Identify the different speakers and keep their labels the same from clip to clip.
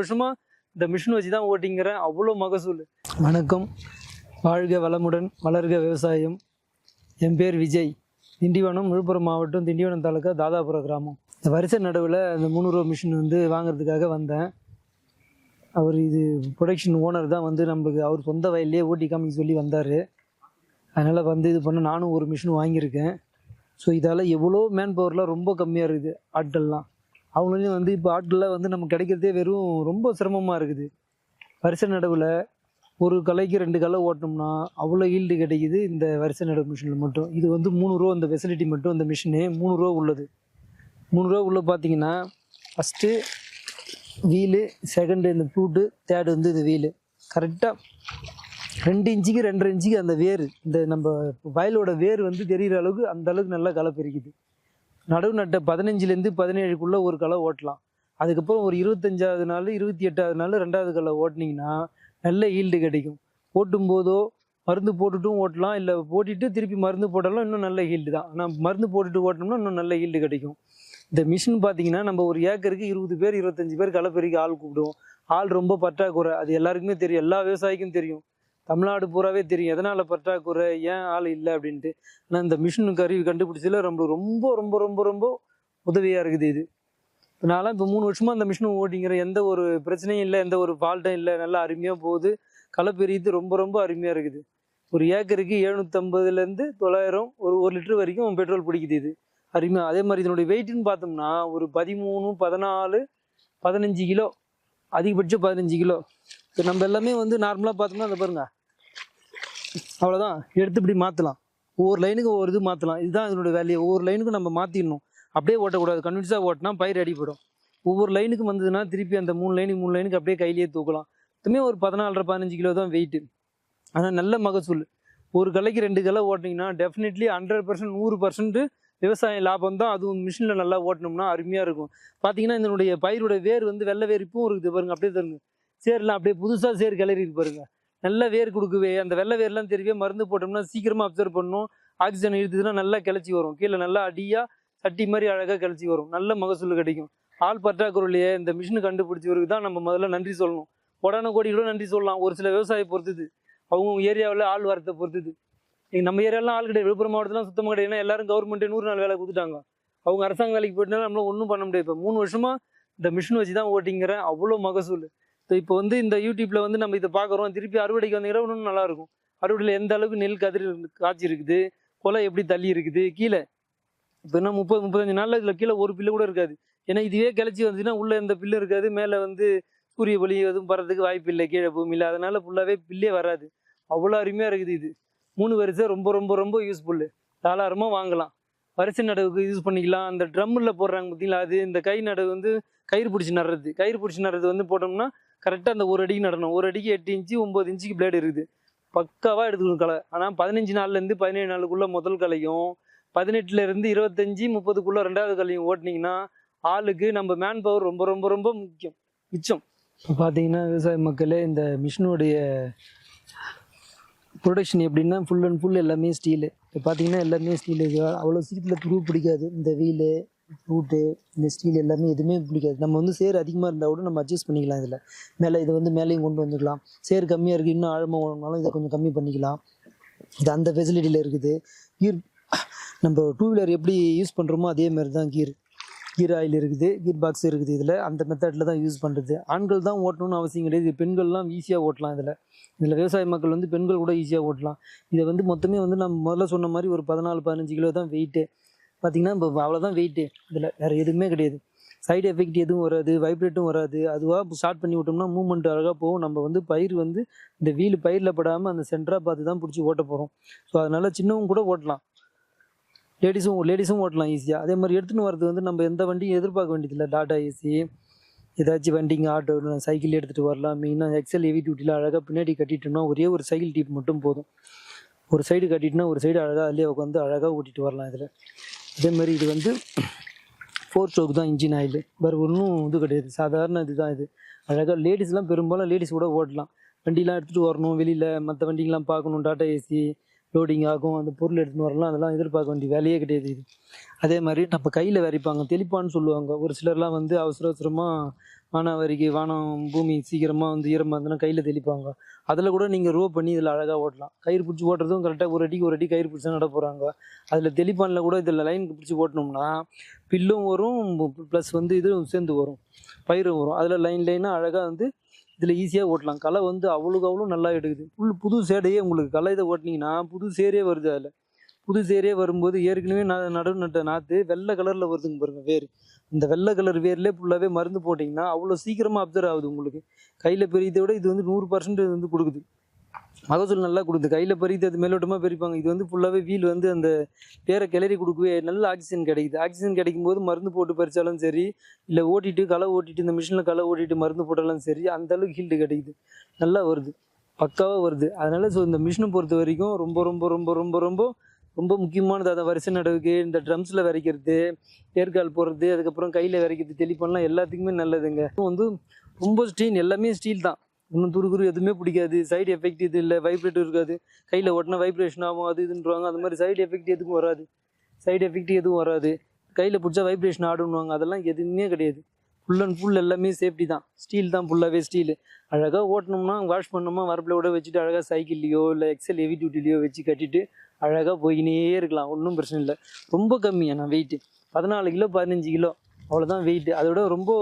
Speaker 1: வருஷமாக இந்த மிஷின் வச்சு தான் ஓட்டிங்கிறேன். அவ்வளோ மகசூல். வணக்கம். வாழ்க வளமுடன் வளர்க விவசாயம். என் பேர் விஜய். திண்டிவனம் விழுப்புரம் மாவட்டம் திண்டிவனம் தாலுக்கா தாதாபுரம் கிராமம். இந்த வரிசை நடுவில் அந்த முந்நூறுவா மிஷின் வந்து வாங்குறதுக்காக வந்தேன். அவர் இது ப்ரொடக்ஷன் ஓனர் தான் வந்து நம்மளுக்கு அவர் சொந்த வயல்லே ஓட்டி காமிக்க சொல்லி வந்தார். அதனால் வந்து இது பண்ண நானும் ஒரு மிஷின் வாங்கியிருக்கேன். ஸோ இதால் எவ்வளோ மேன் பவர்லாம் ரொம்ப கம்மியாக இருக்குது. ஆட்கள்லாம். அவங்களையும் வந்து இப்போ ஆட்கள்லாம் வந்து நமக்கு கிடைக்கிறதே வெறும் ரொம்ப சிரமமாக இருக்குது. வரிசை நடவில் ஒரு கலைக்கு ரெண்டு கலை ஓட்டினோம்னா அவ்வளோ ஈல்டு கிடைக்குது இந்த வரிசை நடவு மிஷினில் மட்டும். இது வந்து மூணு ரூபா அந்த ஃபெசிலிட்டி மட்டும் இந்த மிஷினு மூணு ரூபா உள்ளது. மூணு ரூபா உள்ள பார்த்தீங்கன்னா ஃபஸ்ட்டு வீலு செகண்டு இந்த ஃப்ளூட்டு தேர்டு வந்து இது வீலு கரெக்டாக ரெண்டு இன்ச்சுக்கு ரெண்டரை இன்ச்சுக்கு அந்த வேர் இந்த நம்ம வயலோட வேர் வந்து தெரிகிற அளவுக்கு அந்த அளவுக்கு நல்லா களை பெருக்குது நடுவு நட்ட பதினஞ்சுலேருந்து பதினேழுக்குள்ளே ஒரு களை ஓட்டலாம். அதுக்கப்புறம் ஒரு இருபத்தஞ்சாவது நாள் இருபத்தி எட்டாவது நாள் ரெண்டாவது களை ஓட்டினீங்கன்னா நல்ல ஈல்டு கிடைக்கும். ஓட்டும் போதோ மருந்து போட்டுட்டும் ஓட்டலாம். இல்லை ஓட்டிட்டு திருப்பி மருந்து போட்டாலும் இன்னும் நல்ல ஹீல்டு தான். ஆனால் மருந்து போட்டுட்டு ஓட்டோம்னா இன்னும் நல்ல ஹீல்டு கிடைக்கும். இந்த மிஷின் பார்த்தீங்கன்னா நம்ம ஒரு ஏக்கருக்கு இருபது பேர் இருபத்தஞ்சி பேர் களை பெருக்கி ஆள் கூப்பிடுவோம். ஆள் ரொம்ப பற்றாக்குறை. அது எல்லாருக்குமே தெரியும். எல்லா விவசாயிக்கும் தெரியும். தமிழ்நாடு பூராவே தெரியும். எதனால் பற்றாக்குறை ஏன் ஆள் இல்லை அப்படின்ட்டு. ஆனால் இந்த மிஷின் கருவி கண்டுபிடிச்சதுல ரொம்ப ரொம்ப ரொம்ப ரொம்ப ரொம்ப உதவியாக இருக்குது இது. இப்போ நான்லாம் இப்போ மூணு வருஷமாக அந்த மிஷினை ஓட்டிங்கிறேன் எந்த ஒரு பிரச்சனையும் இல்லை எந்த ஒரு ஃபால்ட்டும் இல்லை. நல்லா அருமையாக போகுது. களை பெரியது ரொம்ப ரொம்ப அருமையாக இருக்குது. ஒரு ஏக்கருக்கு எழுநூற்றம்பதுலேருந்து தொள்ளாயிரம் ஒரு ஒரு லிட்டர் வரைக்கும் பெட்ரோல் பிடிக்குது இது. அருமையாக அதே மாதிரி இதனுடைய வெயிட்டுன்னு பார்த்தோம்னா ஒரு பதிமூணு பதினாலு பதினஞ்சு கிலோ. அதிகபட்சம் பதினஞ்சு கிலோ. இப்போ நம்ம எல்லாமே வந்து நார்மலாக பார்த்தோம்னா அந்த பாருங்கள் அவ்வளோதான் எடுத்து இப்படி மாற்றலாம் ஒவ்வொரு லைனுக்கு ஒவ்வொரு இது மாற்றலாம் இதுதான் இதனுடைய வேலையை ஒவ்வொரு லைனுக்கும் நம்ம மாற்றிடணும் அப்படியே ஓட்டக்கூடாது. கன்வின்ஸாக ஓட்டினா பயிர் அடிப்படும் ஒவ்வொரு லைனுக்கும் வந்ததுன்னா திருப்பி அந்த மூணு லைனுக்கு மூணு லைனுக்கு அப்படியே கையிலேயே தூக்கலாம். இதுவுமே ஒரு பதினாலரை பதினஞ்சு கிலோ தான் வெயிட்டு ஆனால் நல்ல மகசூல். ஒரு கலைக்கு ரெண்டு கலை ஓட்டினீங்கன்னா டெஃபினெட்லி ஹண்ட்ரட் பர்சன்ட் நூறு பர்சன்ட் விவசாய லாபம் தான். அதுவும் மிஷினில் நல்லா ஓட்டணும்னா அருமையாக இருக்கும். பார்த்தீங்கன்னா இதனுடைய பயிரோட வேர் வந்து வெள்ளை வேர் இப்பவும் இருக்குது பாருங்க. அப்படியே தருங்க சேர்லாம் அப்படியே புதுசாக சேர் கிளறி பாருங்கள் நல்ல வேர் கொடுக்கவே. அந்த வெள்ளை வேர்லாம் தெரியவே மருந்து போட்டோம்னா சீக்கிரமாக அப்சர்வ் பண்ணும். ஆக்சிஜன் இழுத்துதுன்னா நல்லா கிளச்சி வரும். கீழே நல்லா அடியாக சட்டி மாதிரி அழகாக கிளச்சி வரும். நல்ல மகசூல் கிடைக்கும். ஆள் பற்றாக்குறையிலேயே இந்த மிஷின் கண்டுபிடிச்சவருக்கு தான் நம்ம முதல்ல நன்றி சொல்லணும். உடனே கோடிகளோ நன்றி சொல்லலாம். ஒரு சில விவசாயி பொறுத்துது. அவங்க ஏரியாவில் ஆள் வரத்தை பொறுத்துது. நம்ம ஏரியாலாம் ஆள் கிடையாது. விழுப்புரம் மாவட்டத்தில் சுத்தமாக கிடையாது. ஏன்னா எல்லாரும் கவர்மெண்ட்டே நூறு நாள் வேலை கொடுத்துட்டாங்க. அவங்க அரசாங்க வேலைக்கு போயிட்டனால நம்மளால ஒன்றும் பண்ண முடியாது. இப்போ மூணு வருஷமாக இந்த மிஷின் வச்சு தான் ஓட்டிங்கிறேன். அவ்வளோ மகசூல். இப்போ வந்து இந்த யூடியூப்ல வந்து நம்ம இதை பார்க்குறோம். திருப்பி அறுவடைக்கு வந்தீங்கன்னா இன்னும் நல்லா இருக்கும் அறுவடையில் எந்த அளவுக்கு நெல் கதிர் காய்ச்சி இருக்குது கொலை எப்படி தள்ளி இருக்குது கீழே. இப்போ என்ன முப்பது முப்பத்தஞ்சு நாளில் இதில் கீழே ஒரு பில்லு கூட இருக்காது. ஏன்னா இதுவே கிளச்சி வந்துச்சுன்னா உள்ளே எந்த பில்லு இருக்காது. மேலே வந்து சூரிய ஒளி எதுவும் வரதுக்கு வாய்ப்பு இல்லை. கீழே பூமியில் அதனால ஃபுல்லாகவே பில்லே வராது. அவ்வளோ அருமையாக இருக்குது இது. மூணு வரிசை ரொம்ப ரொம்ப ரொம்ப யூஸ்ஃபுல்லு தாராளமாக வாங்கலாம். வரிசை நடவுக்கு யூஸ் பண்ணிக்கலாம். அந்த ட்ரம்மில் போடுறாங்க பார்த்தீங்களா? அது இந்த கை நடவு வந்து கயிறு பிடிச்சி நடுறது. கயிறு பிடிச்சி நடுறது வந்து போட்டோம்னா கரெக்டாக அந்த ஒரு அடிக்கு நடணும். ஒரு அடிக்கு எட்டு இன்ச்சு ஒம்பது இன்ச்சுக்கு பிளேடு இருக்குது. பக்காவாக எடுத்துக்கணும் களை. ஆனால் பதினஞ்சு நாள்லேருந்து பதினேழு நாளுக்குள்ளே முதல் கலையும் பதினெட்டுலேருந்து இருபத்தஞ்சி முப்பதுக்குள்ளே ரெண்டாவது கலையும் ஓட்டினீங்கன்னா ஆளுக்கு நம்ம மேன் பவர் ரொம்ப ரொம்ப ரொம்ப முக்கியம். மிச்சம். இப்போ பார்த்தீங்கன்னா விவசாய மக்களே இந்த மிஷினுடைய ப்ரொடக்ஷன் எப்படின்னா ஃபுல் அண்ட் ஃபுல் எல்லாமே ஸ்டீலு இப்போ பார்த்தீங்கன்னா எல்லாமே ஸ்டீலு அவ்வளோ சீக்கிரத்தில் துருவு பிடிக்காது. இந்த வீலு ரூட்டு இந்த ஸ்டீல் எல்லாமே எதுவுமே பிடிக்காது. நம்ம வந்து சேர் அதிகமாக இருந்தால் கூட நம்ம அட்ஜஸ்ட் பண்ணிக்கலாம் இதில். மேலே இதை வந்து மேலேயும் கொண்டு வந்துக்கலாம். சேர் கம்மியாக இருக்குது இன்னும் ஆழமாக ஓடணும்னாலும் இதை கொஞ்சம் கம்மி பண்ணிக்கலாம். இது அந்த ஃபெசிலிட்டியில் இருக்குது. கீர் நம்ம டூ வீலர் எப்படி யூஸ் பண்ணுறோமோ அதே மாதிரி தான் கீர். கீர் ஆயில் இருக்குது கீர் பாக்ஸ் இருக்குது இதில். அந்த மெத்தடில் தான் யூஸ் பண்ணுறது ஆண்கள் தான் ஓட்டணும்னு அவசியம் கிடையாது. இது பெண்கள்லாம் ஈஸியாக ஓட்டலாம் இதில். இதில் விவசாய மக்கள் வந்து பெண்கள் கூட ஈஸியாக ஓட்டலாம். இதை வந்து மொத்தமே வந்து நம்ம முதல்ல சொன்ன மாதிரி ஒரு பதினாலு பதினஞ்சு கிலோ தான் வெயிட்டு பார்த்தீங்கன்னா இப்போ அவ்வளோதான் வெயிட்டு இதில் வேறு எதுவுமே கிடையாது. சைடு எஃபெக்ட் எதுவும் வராது வைப்ரேட்டும் வராது. அதுவாக ஸ்டார்ட் பண்ணி விட்டோம்னா மூவ்மெண்ட் அழகாக போகும். நம்ம வந்து பயிர் வந்து இந்த வீல் பயிரில் படாமல் அந்த சென்டராக பார்த்து தான் பிடிச்சி ஓட்ட போகிறோம் ஸோ அதனால் சின்னவும் கூட ஓட்டலாம். லேடிஸும் லேடிஸும் ஓட்டலாம் ஈஸியாக அதே மாதிரி எடுத்துன்னு வரது வந்து நம்ம எந்த வண்டியும் எதிர்பார்க்க வேண்டியதில்லை. டாடா ஏசி ஏதாச்சும் வண்டிங்க ஆட்டோ சைக்கிள் எடுத்துகிட்டு வரலாம். மெயினாக எக்ஸல் ஹெவி டியூட்டியில் அழகாக பின்னாடி கட்டிட்டோம்னா ஒரே ஒரு சைக்கிள் டீப் மட்டும் போதும். ஒரு சைடு கட்டிட்டுனா ஒரு சைடு அழகாக அதிலே உட்காந்து அழகாக ஓட்டிகிட்டு வரலாம் இதில். அதே மாதிரி இது வந்து ஃபோர் ஸ்ட்ரோக் தான் இன்ஜின் ஆயில் வேறு ஒன்றும் இது கிடையாது. சாதாரண இதுதான் இது. அழகாக லேடிஸ்லாம் பெரும்பாலும் லேடிஸ் கூட ஓட்டலாம். வண்டிலாம் எடுத்துகிட்டு வரணும். வெளியில் மற்ற வண்டிங்கெலாம் பார்க்கணும். டாட்டா ஏசி லோடிங் ஆகும். அந்த பொருள் எடுத்துகிட்டு வரலாம். அதெல்லாம் எதிர்பார்க்க வேண்டிய வேலையே கிடையாது இது. அதே மாதிரி நம்ம கையில் விரைப்பாங்க. தெளிப்பான்னு சொல்லுவாங்க. ஒரு சிலர்லாம் வந்து அவசர அவசரமாக வானாவரிக்கு வானம் பூமி சீக்கிரமாக வந்து ஈரமாக இருந்ததுன்னா கையில் தெளிப்பாங்க. அதில் கூட நீங்கள் ரோ பண்ணி இதில் அழகாக ஓட்டலாம். கயிறு பிடிச்சி ஓட்டுறதும் கரெக்டாக ஒரு அடிக்கு ஒரு அடி கயிறு பிடிச்சி நட போகிறாங்க அதில் தெளிப்பானில் கூட இதில் லைனுக்கு பிடிச்சி ஓட்டினோம்னா பில்லும் வரும் ப்ளஸ் வந்து இதுவும் சேர்ந்து வரும். பயிரும் வரும். அதில் லைன் லைனாக அழகாக வந்து இதில் ஈஸியாக ஓட்டலாம். களை வந்து அவ்வளோக்கு அவ்வளோ நல்லா எடுக்குது. புல் புது சேடையே உங்களுக்கு களை இதை ஓட்டினீங்கன்னா புது சேரே வருது அதில். புது சேரே வரும்போது ஏற்கனவே ந நடுவு நட்ட நாற்று வெள்ளை கலரில் வருதுங்க பாருங்கள் வேர். இந்த வெள்ளை கலர் வேர்லேயே ஃபுல்லாகவே மருந்து போட்டிங்கன்னா அவ்வளோ சீக்கிரமாக அப்சர்வ் ஆகுது உங்களுக்கு. கையில் பெரியதை விட இது வந்து நூறு பர்சன்ட் வந்து கொடுக்குது. மகசூல் நல்லா கொடுக்குது. கையில் பறித்து அது மேலோட்டமாக பறிப்பாங்க இது வந்து ஃபுல்லாகவே வீல் வந்து அந்த பேரை கிளறி கொடுக்கவே நல்ல ஆக்சிஜன் கிடைக்குது. ஆக்சிஜன் கிடைக்கும் போது மருந்து போட்டு பறித்தாலும் சரி இல்லை ஓட்டிட்டு களை ஓட்டிட்டு இந்த மிஷினில் களை ஓட்டிட்டு மருந்து போட்டாலும் சரி அந்த அளவுக்கு ஹீல்டு கிடைக்குது. நல்லா வருது. பக்காவாக வருது. அதனால ஸோ இந்த மிஷினை பொறுத்த வரைக்கும் ரொம்ப ரொம்ப ரொம்ப ரொம்ப ரொம்ப ரொம்ப முக்கியமானது அதை வரிசை நடவுக்கு இந்த ட்ரம்ஸில் விரைக்கிறது ஏற்கால் போடுறது அதுக்கப்புறம் கையில் விரைக்கிறது தெளிப்பெல்லாம் எல்லாத்துக்குமே நல்லதுங்க. வந்து ரொம்ப ஸ்டீல் எல்லாமே ஸ்டீல் தான். இன்னும் துரு துரு எதுவுமே பிடிக்காது. சைடு எஃபெக்ட் இது இல்லை வைப்ரேட் இருக்காது. கையில் ஓட்டினா வைப்ரேஷன் ஆகும் அது இதுன்றாங்க அந்த மாதிரி சைடு எஃபெக்ட் எதுவும் வராது. சைடு எஃபெக்ட் எதுவும் வராது. கையில் பிடிச்சா வைப்ரேஷன் ஆடுன்னுவாங்க அதெல்லாம் எதுவுமே கிடையாது. ஃபுல் அண்ட் ஃபுல் எல்லாமே சேஃப்டி தான். ஸ்டீல் தான் ஃபுல்லாகவே ஸ்டீல் அழகாக ஓட்டணும்னா வாஷ் பண்ணோமா வரப்பில் கூட வச்சுட்டு அழகாக சைக்கிள்லையோ இல்லை எக்ஸல் ஹெவி டியூட்டிலையோ வச்சு கட்டிட்டு அழகாக போயினே இருக்கலாம் ஒன்றும் பிரச்சனை இல்லை. ரொம்ப கம்மியாக நான் வெயிட்டு பதினாலு கிலோ பதினஞ்சு கிலோ அவ்வளோதான் வெயிட்டு அதோட ரொம்ப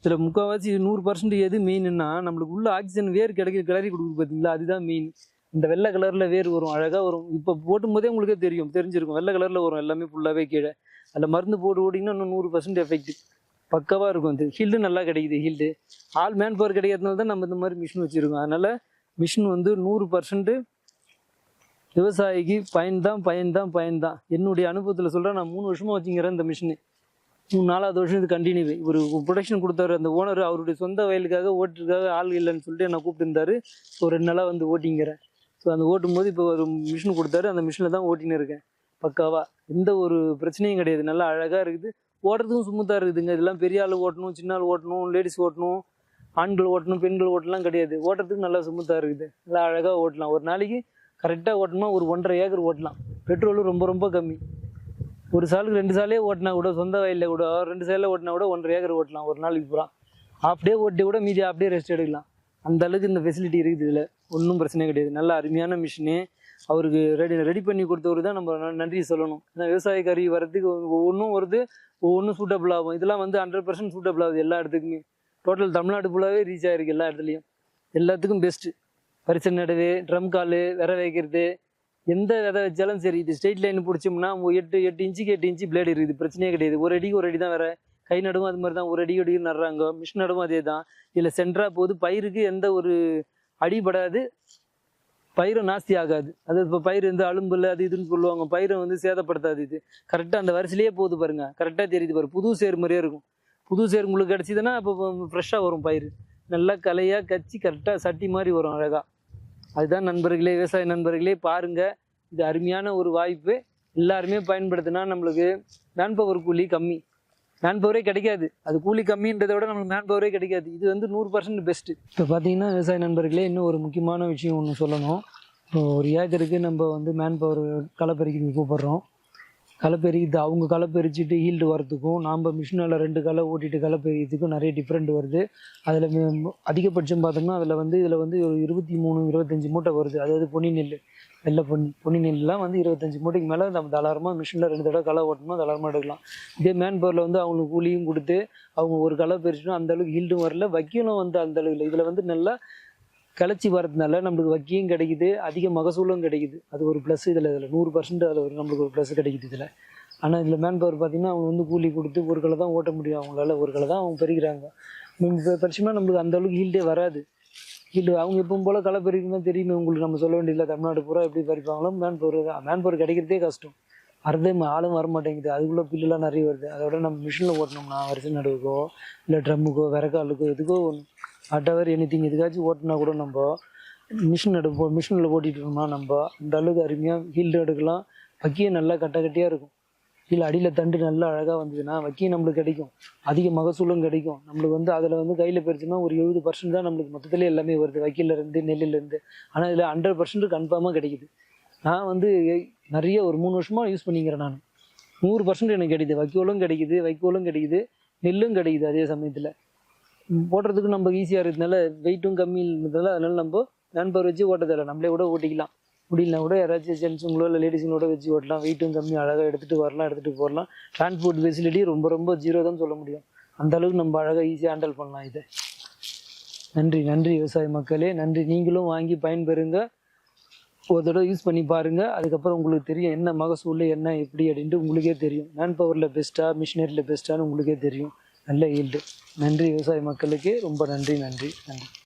Speaker 1: இதில் முக்கால்வாசி நூறு பர்சன்ட் எது மெயின்னா நம்மளுக்கு உள்ள ஆக்சிஜன் வேர் கிடைக்க கிளறி கொடுக்குது பார்த்தீங்களா அதுதான் மெயின் இந்த வெள்ளை கலரில் வேர் வரும் அழகாக வரும். இப்போ போட்டும் போதே உங்களுக்கே தெரியும் தெரிஞ்சிருக்கும். வெள்ளை கலரில் வரும் எல்லாமே ஃபுல்லாகவே கீழே. அதில் மருந்து போட்டு ஓடிங்கன்னா இன்னும் நூறு பர்சன்ட் எஃபெக்ட் பக்காவாக இருக்கும் அது. ஹீல்டு நல்லா கிடைக்குது ஹீல்டு ஆல் மேன் பவர் கிடைக்கிறதுனால தான் நம்ம இந்த மாதிரி மிஷின் வச்சுருக்கோம். அதனால் மிஷின் வந்து நூறு பர்சன்ட்டு விவசாயிக்கு பயன் தான் பயன் தான் பயன் தான் என்னுடைய அனுபவத்தில் சொல்கிறேன் நான் மூணு வருஷமாக வச்சுக்கிறேன் இந்த மிஷினு மூணு நாலாவது வருஷம் இது கண்டினியூ ஒரு ப்ரொடக்ஷன் கொடுத்தாரு அந்த ஓனர் அவருடைய சொந்த வயலுக்காக ஓட்டுறதுக்காக ஆள் இல்லைன்னு சொல்லிட்டு என்னை கூப்பிட்டுருந்தாரு ஒரு ரெண்டு நாளாக வந்து ஓட்டிங்கிறேன். ஸோ அந்த ஓட்டும் போது இப்போ ஒரு மிஷின் கொடுத்தாரு அந்த மிஷினில் தான் ஓட்டின்னு இருக்கேன் பக்காவாக எந்த ஒரு பிரச்சனையும் கிடையாது. நல்லா அழகாக இருக்குது. ஓடுறதுக்கும் சுமத்தாக இருக்குதுங்க. இதெல்லாம் பெரிய ஆள் ஓட்டணும் சின்ன ஆள் ஓட்டணும் லேடிஸ் ஓட்டணும் ஆண்கள் ஓட்டணும் பெண்கள் ஓட்டலாம் கிடையாது. ஓட்டுறதுக்கு நல்லா சுமத்தாக இருக்குது. நல்லா அழகாக ஓட்டலாம். ஒரு நாளைக்கு கரெக்டாக ஓட்டணும்னா ஒரு ஒன்றரை ஏக்கர் ஓட்டலாம். பெட்ரோலும் ரொம்ப ரொம்ப கம்மி. ஒரு சாலுக்கு ரெண்டு சாலே ஓட்டினா கூட சொந்த வயலில் கூட ரெண்டு சாலில் ஓட்டினா கூட ஒன்றரை ஏக்கர் ஓட்டலாம். ஒரு நாளைக்கு பூரா. டே ஓட்டி கூட மீதி அப்படியே ரெஸ்ட் எடுக்கலாம். அந்த அளவுக்கு இந்த ஃபெசிலிட்டி இருக்குது இதில். ஒன்றும் பிரச்சனை கிடையாது. நல்ல அருமையான மிஷினு அவருக்கு ரெடி ரெடி பண்ணி கொடுத்தவரு தான் நம்ம நன்றி சொல்லணும். ஏன்னா விவசாய கறி வரதுக்கு ஒவ்வொன்றும் வருது. ஒவ்வொன்றும் சூட்டபிள் ஆகும். இதெல்லாம் வந்து ஹண்ட்ரட் பர்சன்ட் சூட்டபிள் ஆகுது எல்லா இடத்துக்குமே. டோட்டல் தமிழ்நாடு ஃபுல்லாகவே ரீச் ஆகிருக்கு எல்லா இடத்துலையும். எல்லாத்துக்கும் பெஸ்ட்டு பரிசல் நடுவு ட்ரம் கால் விர வைக்கிறது. எந்த விதை வச்சாலும் சரி இது ஸ்ட்ரெயிட் லைன் பிடிச்சோம்னா எட்டு எட்டு இன்ச்சுக்கு எட்டு இன்ச்சு பிளேடு இருக்குது. பிரச்சனையே கிடையாது. ஒரு அடிக்கு ஒரு அடி தான் வேற. கை நடுவும் அது மாதிரி தான் ஒரு அடி அடி நடுறாங்க. மிஷின் நடுவும் அதே தான் இதில் சென்ட்ரா போது பயிருக்கு எந்த ஒரு அடிபடாது. பயிரும் நாஸ்தி ஆகாது. அது இப்போ பயிர் வந்து அலும்புல அது இதுன்னு சொல்லுவாங்க. பயிரை வந்து சேதப்படுத்தாது இது. கரெக்டாக அந்த வரிசையிலேயே போகுது பாருங்க. கரெக்டாக தெரியுது பாரு புது சேர் மாதிரியே இருக்கும். புது சேர் உங்களுக்கு கிடச்சிதுன்னா இப்போ ஃப்ரெஷ்ஷாக வரும் பயிர். நல்லா கலையாக கச்சி கரெக்டாக சட்டி மாதிரி வரும் அழகாக அதுதான் நண்பர்களே விவசாய நண்பர்களே பாருங்க. இது அருமையான ஒரு வாய்ப்பு. எல்லாருமே பயன்படுத்தினா நம்மளுக்கு மேன் பவர் கூலி கம்மி. மேன் பவரே கிடைக்காது. அது கூலி கம்மின்றதை விட நம்மளுக்கு மேன் பவரே கிடைக்காது. இது வந்து நூறு பர்சன்ட் பெஸ்ட்டு இப்போ பார்த்தீங்கன்னா விவசாய நண்பர்களே இன்னும் ஒரு முக்கியமான விஷயம் ஒன்று சொல்லணும். இப்போ ஒரு ஏக்கருக்கு நம்ம வந்து மேன் பவர் களப்பறிக்கிறதுக்கு கூப்பிட்றோம். களை பெருகிது அவங்க களை பறிச்சுட்டு ஹீல்டு வரதுக்கும் நாம் மிஷினில் ரெண்டு களை ஓட்டிட்டு களை பெரியதுக்கும் நிறைய டிஃப்ரெண்ட் வருது. அதில் அதிகபட்சம் பார்த்தோம்னா அதில் வந்து இதில் வந்து ஒரு இருபத்தி மூணு இருபத்தஞ்சி மூட்டை வருது. அதாவது பொன்னி நெல் வெள்ளை பொன் பொன்னி நெல்லாம் வந்து இருபத்தஞ்சி மூட்டைக்கு மேலே நம்ம தாராளமாக மிஷினில் ரெண்டு தடவை களை ஓட்டணும்னா தாராளமாக எடுக்கலாம். இதே மேன் பவரில் வந்து அவங்களுக்கு கூலியும் கொடுத்து அவங்க ஒரு களை பறிச்சுட்டும் அந்த அளவுக்கு ஹீல்டும் வரல. வக்கீலும் வந்து அந்த அளவுக்கு இல்லை. இதில் வந்து நல்லா கிளச்சி வரதுனால நம்மளுக்கு வக்கியும் கிடைக்குது அதிக மகசூலும் கிடைக்குது. அது ஒரு ப்ளஸ் இதில் இதில். நூறு பர்சன்ட் அதில் ஒரு நம்மளுக்கு ஒரு ப்ளஸ் கிடைக்குது இதில். ஆனால் இதில் மேன் பவர் பார்த்தீங்கன்னா அவங்க வந்து கூலி கொடுத்து ஒரு களை தான் ஓட்ட முடியும் அவங்களால. ஒரு களை தான் அவங்க பெருகிறாங்க. பரிசுமா நம்மளுக்கு அந்தளவுக்கு ஹீல்டே வராது. ஹீல்டு அவங்க எப்பவும் போல் களை பறிக்கணும் தான் தெரியுமே உங்களுக்கு நம்ம சொல்ல வேண்டியதில்லை. தமிழ்நாடு பூரா எப்படி பறிப்பாங்களோ மேன் பவர் தான். மேன் பவர் கிடைக்கிறதே கஷ்டம். வரதே ஆளும் வர மாட்டேங்குது அதுக்குள்ளே பில்லுலாம் நிறைய வருது. அதோட நம்ம மிஷினில் ஓட்டினோம்னா வரிசை நடுவுக்கோ இல்லை ட்ரம்முக்கோ விறகாலுக்கோ எதுக்கோ ஒன்று அட்டவர் எனி திங் எதுக்காச்சும் ஓட்டினா கூட நம்ம மிஷின் எடுப்போம் மிஷினில் ஓட்டிகிட்டு ஓட்டிட்டோம்னா நம்ம அந்த அளவுக்கு அருமையாக ஹீல்டு எடுக்கலாம் வக்கியை நல்லா கட்ட கட்டியாக இருக்கும். கீழே அடியில் தண்டு நல்லா அழகாக வந்ததுன்னா வக்கியும் நம்மளுக்கு கிடைக்கும். அதிக மகசூலும் கிடைக்கும். நம்மளுக்கு வந்து அதில் வந்து கையில் பறிச்சுன்னா ஒரு எழுபது பர்சன்ட் தான் நம்மளுக்கு மொத்தத்தில் எல்லாமே வருது. வக்கியிலேருந்து இருந்து இருந்து. ஆனால் இதில் ஹண்ட்ரட் பர்சன்ட் கன்ஃபார்மாக கிடைக்குது. நான் வந்து நிறைய ஒரு மூணு வருஷமாக யூஸ் பண்ணிக்கிறேன் நான். நூறு பர்சன்ட் எனக்கு கிடைக்குது. வைக்கோலும் கிடைக்குது வைக்கோலும் கிடைக்குது நெல்லும் கிடைக்குது அதே சமயத்தில். ஓட்டுறதுக்கு நம்ம ஈஸியாக இருக்கிறதுனால வெயிட்டும் கம்மி இருந்ததால அதனால நம்ம நண்பர் பவர் வச்சு ஓட்ட தேவை நம்மளே கூட ஓட்டிக்கலாம். முடியலனா கூட யாராச்சும் ஜென்ஸுங்களோ இல்லை லேடிஸுங்களோட வச்சு ஓட்டலாம். வெயிட்டும் கம்மி அழகாக எடுத்துகிட்டு வரலாம் எடுத்துகிட்டு போகலாம் டிரான்ஸ்போர்ட் ஃபெசிலிட்டி ரொம்ப ரொம்ப ஜீரோ தான் சொல்ல முடியும். அந்த அளவுக்கு நம்ம அழகாக ஈஸியாக ஹேண்டில் பண்ணலாம் இதை. நன்றி நன்றி விவசாய மக்களே. நன்றி. நீங்களும் வாங்கி பயன்பெறுங்க. ஒரு தடவை யூஸ் பண்ணி பாருங்கள் அதுக்கப்புறம் உங்களுக்கு தெரியும் என்ன மகசூல் என்ன எப்படி அப்படின்ட்டு உங்களுக்கே தெரியும். மேன் பவரில் பெஸ்ட்டாக மிஷினரியில் பெஸ்ட்டான்னு உங்களுக்கே தெரியும். நல்ல ஈல்டு. நன்றி விவசாய மக்களுக்கு ரொம்ப நன்றி நன்றி நன்றி.